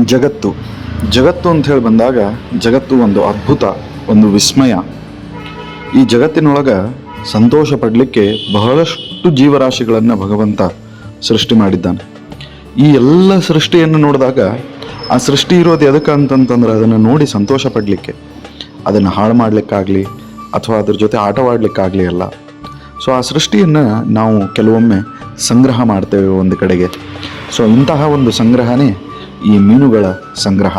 ಜಗತ್ತು. ಜಗತ್ತು ಅಂತ ಹೇಳಿ ಬಂದಾಗ ಜಗತ್ತು ಒಂದು ಅದ್ಭುತ, ಒಂದು ವಿಸ್ಮಯ. ಈ ಜಗತ್ತಿನೊಳಗೆ ಸಂತೋಷ ಪಡಲಿಕ್ಕೆ ಬಹಳಷ್ಟು ಜೀವರಾಶಿಗಳನ್ನು ಭಗವಂತ ಸೃಷ್ಟಿ ಮಾಡಿದ್ದಾನೆ. ಈ ಎಲ್ಲ ಸೃಷ್ಟಿಯನ್ನು ನೋಡಿದಾಗ ಆ ಸೃಷ್ಟಿ ಇರೋದು ಎದಕ್ಕೆ ಅಂತಂತಂದ್ರೆ ಅದನ್ನು ನೋಡಿ ಸಂತೋಷ ಪಡಲಿಕ್ಕೆ. ಅದನ್ನು ಹಾಳು ಮಾಡಲಿಕ್ಕಾಗಲಿ ಅಥವಾ ಅದ್ರ ಜೊತೆ ಆಟವಾಡಲಿಕ್ಕಾಗಲಿ ಅಲ್ಲ. ಸೊ, ಆ ಸೃಷ್ಟಿಯನ್ನು ನಾವು ಕೆಲವೊಮ್ಮೆ ಸಂಗ್ರಹ ಮಾಡ್ತೇವೆ ಒಂದು ಕಡೆಗೆ. ಸೊ, ಇಂತಹ ಒಂದು ಸಂಗ್ರಹನೇ ಈ ಮೀನುಗಳ ಸಂಗ್ರಹ.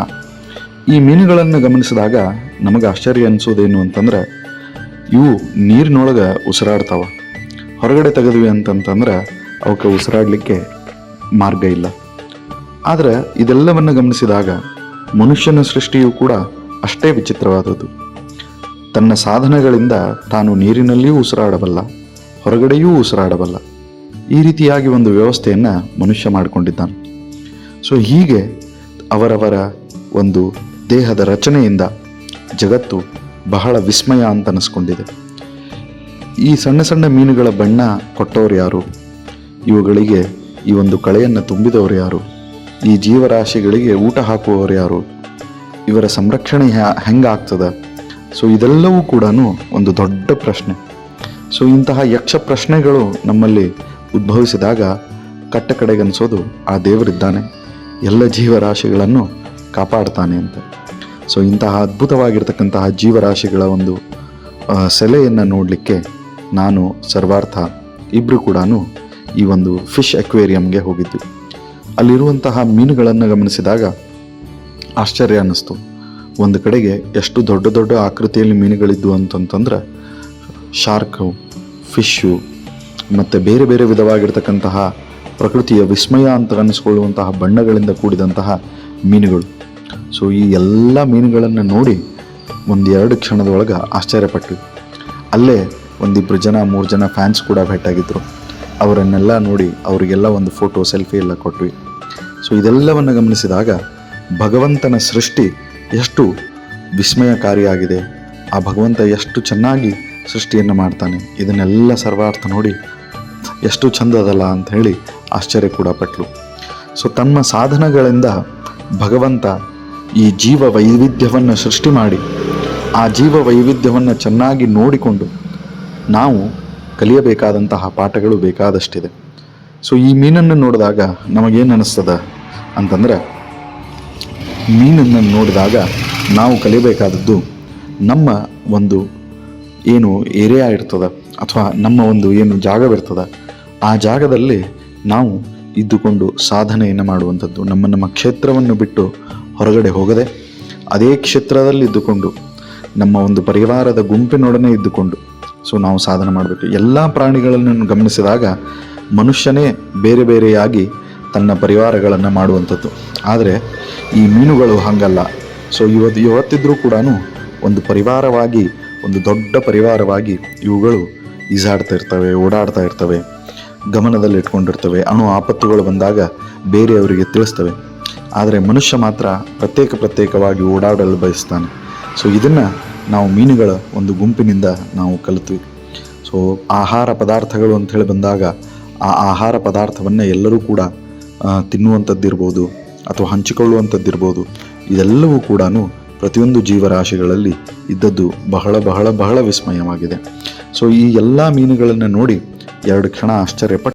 ಈ ಮೀನುಗಳನ್ನು ಗಮನಿಸಿದಾಗ ನಮಗೆ ಆಶ್ಚರ್ಯ ಅನಿಸೋದೇನು ಅಂತಂದ್ರೆ, ಇವು ನೀರಿನೊಳಗೆ ಉಸಿರಾಡ್ತಾವ. ಹೊರಗಡೆ ತೆಗೆದ್ವಿ ಅಂತಂತಂದ್ರೆ ಅವಕ್ಕೆ ಉಸಿರಾಡಲಿಕ್ಕೆ ಮಾರ್ಗ ಇಲ್ಲ. ಆದರೆ ಇದೆಲ್ಲವನ್ನು ಗಮನಿಸಿದಾಗ ಮನುಷ್ಯನ ಸೃಷ್ಟಿಯು ಕೂಡ ಅಷ್ಟೇ ವಿಚಿತ್ರವಾದದ್ದು. ತನ್ನ ಸಾಧನಗಳಿಂದ ತಾನು ನೀರಿನಲ್ಲಿಯೂ ಉಸಿರಾಡಬಲ್ಲ, ಹೊರಗಡೆಯೂ ಉಸಿರಾಡಬಲ್ಲ. ಈ ರೀತಿಯಾಗಿ ಒಂದು ವ್ಯವಸ್ಥೆಯನ್ನು ಮನುಷ್ಯ ಮಾಡಿಕೊಂಡಿದ್ದಾನೆ. ಸೊ ಹೀಗೆ ಅವರವರ ಒಂದು ದೇಹದ ರಚನೆಯಿಂದ ಜಗತ್ತು ಬಹಳ ವಿಸ್ಮಯ ಅಂತ ಅನಿಸ್ಕೊಂಡಿದೆ ಈ ಸಣ್ಣ ಸಣ್ಣ ಮೀನುಗಳ ಬಣ್ಣ ಕೊಟ್ಟವರು ಯಾರು? ಇವುಗಳಿಗೆ ಈ ಒಂದು ಕಳೆಯನ್ನು ತುಂಬಿದವರು ಯಾರು? ಈ ಜೀವರಾಶಿಗಳಿಗೆ ಊಟ ಹಾಕುವವರು ಯಾರು? ಇವರ ಸಂರಕ್ಷಣೆ ಹೆಂಗಾಗ್ತದೆ? ಸೊ ಇದೆಲ್ಲವೂ ಕೂಡ ಒಂದು ದೊಡ್ಡ ಪ್ರಶ್ನೆ. ಸೊ ಇಂತಹ ಯಕ್ಷ ಪ್ರಶ್ನೆಗಳು ನಮ್ಮಲ್ಲಿ ಉದ್ಭವಿಸಿದಾಗ ಕಟ್ಟ ಕಡೆಗನಿಸೋದು ಆ ದೇವರಿದ್ದಾನೆ. ಎಲ್ಲ ಜೀವರಾಶಿಗಳನ್ನು ಕಾಪಾಡ್ತಾನೆ ಅಂತ. ಸೊ ಇಂತಹ ಅದ್ಭುತವಾಗಿರ್ತಕ್ಕಂತಹ ಜೀವರಾಶಿಗಳ ಒಂದು ಸೆಲೆಯನ್ನು ನೋಡಲಿಕ್ಕೆ ನಾನು ಸರ್ವಾರ್ಥ ಇಬ್ಬರು ಕೂಡ ಈ ಒಂದು ಫಿಶ್ ಅಕ್ವೇರಿಯಂಗೆ ಹೋಗಿದ್ವಿ. ಅಲ್ಲಿರುವಂತಹ ಮೀನುಗಳನ್ನು ಗಮನಿಸಿದಾಗ ಆಶ್ಚರ್ಯ ಅನ್ನಿಸ್ತು. ಒಂದು ಕಡೆಗೆ ಎಷ್ಟು ದೊಡ್ಡ ದೊಡ್ಡ ಆಕೃತಿಯಲ್ಲಿ ಮೀನುಗಳಿದ್ವು ಅಂತಂತಂದ್ರೆ ಶಾರ್ಕು ಫಿಶ್ಶು ಮತ್ತು ಬೇರೆ ಬೇರೆ ವಿಧವಾಗಿರ್ತಕ್ಕಂತಹ ಪ್ರಕೃತಿಯ ವಿಸ್ಮಯ ಅಂತ ಅನ್ನಿಸ್ಕೊಳ್ಳುವಂತಹ ಬಣ್ಣಗಳಿಂದ ಕೂಡಿದಂತಹ ಮೀನುಗಳು. ಸೊ ಈ ಎಲ್ಲ ಮೀನುಗಳನ್ನು ನೋಡಿ ಒಂದೆರಡು ಕ್ಷಣದೊಳಗೆ ಆಶ್ಚರ್ಯಪಟ್ವಿ. ಅಲ್ಲೇ ಒಂದಿಬ್ಬರು ಜನ, ಮೂರು ಜನ ಫ್ಯಾನ್ಸ್ ಕೂಡ ಭೇಟಾಗಿದ್ದರು ಅವರನ್ನೆಲ್ಲ ನೋಡಿ ಅವರಿಗೆಲ್ಲ ಒಂದು ಫೋಟೋ ಸೆಲ್ಫಿ ಎಲ್ಲ ಕೊಟ್ವಿ. ಸೊ ಇದೆಲ್ಲವನ್ನು ಗಮನಿಸಿದಾಗ ಭಗವಂತನ ಸೃಷ್ಟಿ ಎಷ್ಟು ವಿಸ್ಮಯಕಾರಿಯಾಗಿದೆ. ಆ ಭಗವಂತ ಎಷ್ಟು ಚೆನ್ನಾಗಿ ಸೃಷ್ಟಿಯನ್ನು ಮಾಡ್ತಾನೆ. ಇದನ್ನೆಲ್ಲ ಸರ್ವಾರ್ಥ ನೋಡಿ ಎಷ್ಟು ಚಂದ ಅದಲ್ಲ ಅಂತ ಹೇಳಿ ಆಶ್ಚರ್ಯ ಕೂಡ ಪಟ್ಲು. ಸೊ ತಮ್ಮ ಸಾಧನಗಳಿಂದ ಭಗವಂತ ಈ ಜೀವ ವೈವಿಧ್ಯವನ್ನು ಸೃಷ್ಟಿ ಮಾಡಿ, ಆ ಜೀವ ವೈವಿಧ್ಯವನ್ನು ಚೆನ್ನಾಗಿ ನೋಡಿಕೊಂಡು ನಾವು ಕಲಿಯಬೇಕಾದಂತಹ ಪಾಠಗಳು ಬೇಕಾದಷ್ಟಿದೆ. ಸೊ ಈ ಮೀನನ್ನು ನೋಡಿದಾಗ ನಮಗೇನು ಅನ್ನಿಸ್ತದ ಅಂತಂದ್ರೆ, ಮೀನನ್ನು ನೋಡಿದಾಗ ನಾವು ಕಲಿಯಬೇಕಾದದ್ದು ನಮ್ಮ ಒಂದು ಏನು ಏರಿಯಾ ಇರ್ತದ ಅಥವಾ ನಮ್ಮ ಒಂದು ಏನು ಜಾಗವಿರ್ತದ, ಆ ಜಾಗದಲ್ಲಿ ನಾವು ಇದ್ದುಕೊಂಡು ಸಾಧನೆಯನ್ನು ಮಾಡುವಂಥದ್ದು ನಮ್ಮ ನಮ್ಮ ಕ್ಷೇತ್ರವನ್ನು ಬಿಟ್ಟು ಹೊರಗಡೆ ಹೋಗದೆ ಅದೇ ಕ್ಷೇತ್ರದಲ್ಲಿ ಇದ್ದುಕೊಂಡು, ನಮ್ಮ ಒಂದು ಪರಿವಾರದ ಗುಂಪಿನೊಡನೆ ಇದ್ದುಕೊಂಡು ಸೊ ನಾವು ಸಾಧನೆ ಮಾಡಬೇಕು. ಎಲ್ಲ ಪ್ರಾಣಿಗಳನ್ನು ಗಮನಿಸಿದಾಗ ಮನುಷ್ಯನೇ ಬೇರೆ ಬೇರೆಯಾಗಿ ತನ್ನ ಪರಿವಾರಗಳನ್ನು ಮಾಡುವಂಥದ್ದು. ಆದರೆ ಈ ಮೀನುಗಳು ಹಾಗಲ್ಲ. ಸೊ ಇವತ್ತು, ಇವತ್ತಿದ್ರೂ ಕೂಡ ಒಂದು ಪರಿವಾರವಾಗಿ, ಒಂದು ದೊಡ್ಡ ಪರಿವಾರವಾಗಿ ಇವುಗಳು ಈಜಾಡ್ತಾ ಇರ್ತವೆ, ಓಡಾಡ್ತಾ ಇರ್ತವೆ. ಗಮನದಲ್ಲಿ ಇಟ್ಕೊಂಡಿರ್ತವೆ ಅಣು ಆಪತ್ತುಗಳು ಬಂದಾಗ ಬೇರೆಯವರಿಗೆ ತಿಳಿಸ್ತವೆ. ಆದರೆ ಮನುಷ್ಯ ಮಾತ್ರ ಪ್ರತ್ಯೇಕ ಪ್ರತ್ಯೇಕವಾಗಿ ಓಡಾಡಲು ಬಯಸ್ತಾನೆ. ಸೊ ಇದನ್ನು ನಾವು ಮೀನುಗಳ ಒಂದು ಗುಂಪಿನಿಂದ ನಾವು ಕಲಿತ್ವಿ. ಸೊ ಆಹಾರ ಪದಾರ್ಥಗಳು ಅಂತ ಹೇಳಿ ಬಂದಾಗ ಆ ಆಹಾರ ಪದಾರ್ಥವನ್ನು ಎಲ್ಲರೂ ಕೂಡ ತಿನ್ನುವಂಥದ್ದಿರ್ಬೋದು ಅಥವಾ ಹಂಚಿಕೊಳ್ಳುವಂಥದ್ದಿರ್ಬೋದು ಇದೆಲ್ಲವೂ ಕೂಡ ಪ್ರತಿಯೊಂದು ಜೀವರಾಶಿಗಳಲ್ಲಿ ಇದ್ದದ್ದು ಬಹಳ ಬಹಳ ಬಹಳ ವಿಸ್ಮಯವಾಗಿದೆ. ಸೊ ಈ ಎಲ್ಲ ಮೀನುಗಳನ್ನು ನೋಡಿ ಎರಡು ಕ್ಷಣ ಆಶ್ಚರ್ಯಪಟ್ಟು